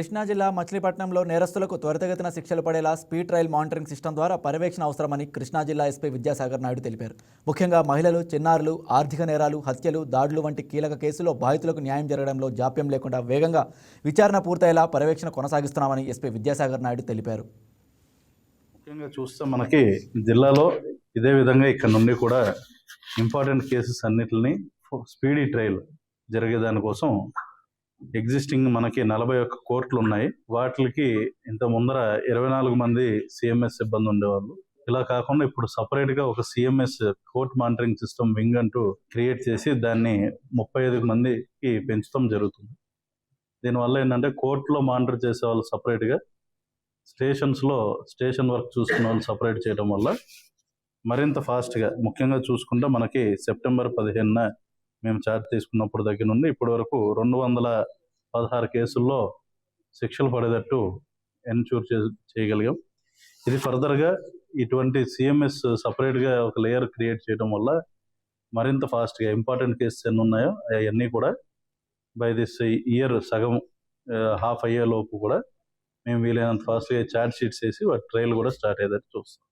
కృష్ణా జిల్లా మచిలీపట్నంలో నేరస్తులకు త్వరితగతిన శిక్షలు పడేలా స్పీడ్ ట్రయల్ మానిటరింగ్ సిస్టమ్ ద్వారా పర్యవేక్షణ అవసరమని కృష్ణా జిల్లా ఎస్పీ విద్యాసాగర్ నాయుడు తెలిపారు. ముఖ్యంగా మహిళలు చిన్నారులు ఆర్థిక నేరాలు హత్యలు దాడులు వంటి కీలక కేసులో బాధితులకు న్యాయం జరగడంలో జాప్యం లేకుండా వేగంగా విచారణ పూర్తయ్యేలా పర్యవేక్షణ కొనసాగిస్తున్నామని ఎస్పీ విద్యాసాగర్ నాయుడు తెలిపారు. ముఖ్యంగా చూస్తే మనకి జిల్లాలో ఇదే విధంగా ఇక్కడ నుండి కూడా ఇంపార్టెంట్ కేసెస్ అన్నిటిని స్పీడీ ట్రయల్ జరిగేదానికోసం ఎగ్జిస్టింగ్ మనకి నలభై ఒక్క కోర్టులు ఉన్నాయి వాటికి ఇంత ముందర ఇరవై నాలుగు మంది సిఎంఎస్ సిబ్బంది ఉండేవాళ్ళు. ఇలా కాకుండా ఇప్పుడు సపరేట్గా ఒక CMS court monitoring system wing అంటూ క్రియేట్ చేసి దాన్ని ముప్పై ఐదు మందికి పెంచడం జరుగుతుంది. దీనివల్ల ఏంటంటే కోర్టులో మానిటర్ చేసే వాళ్ళు సపరేట్గా స్టేషన్ వర్క్ చూసుకున్న వాళ్ళు సపరేట్ చేయడం వల్ల మరింత ఫాస్ట్గా ముఖ్యంగా చూసుకుంటే మనకి సెప్టెంబర్ పదిహేనున మేము ఛార్జ్ తీసుకున్నప్పుడు దగ్గర నుండి ఇప్పటి వరకు రెండు వందల పదహారు కేసుల్లో శిక్షలు పడేటట్టు ఎన్ష్యూర్ చేయగలిగాం. ఇది ఫర్దర్గా ఇటువంటి సిఎంఎస్ సపరేట్గా ఒక లేయర్ క్రియేట్ చేయడం వల్ల మరింత ఫాస్ట్గా ఇంపార్టెంట్ కేసెస్ ఎన్ని ఉన్నాయో అవన్నీ కూడా బై దిస్ ఇయర్ సగం హాఫ్ అయ్యే లోపు కూడా మేము వీలైనంత ఫాస్ట్గా ఛార్జ్ షీట్స్ వేసి వాటి ట్రయల్ కూడా స్టార్ట్ అయ్యేటట్టు చూస్తాం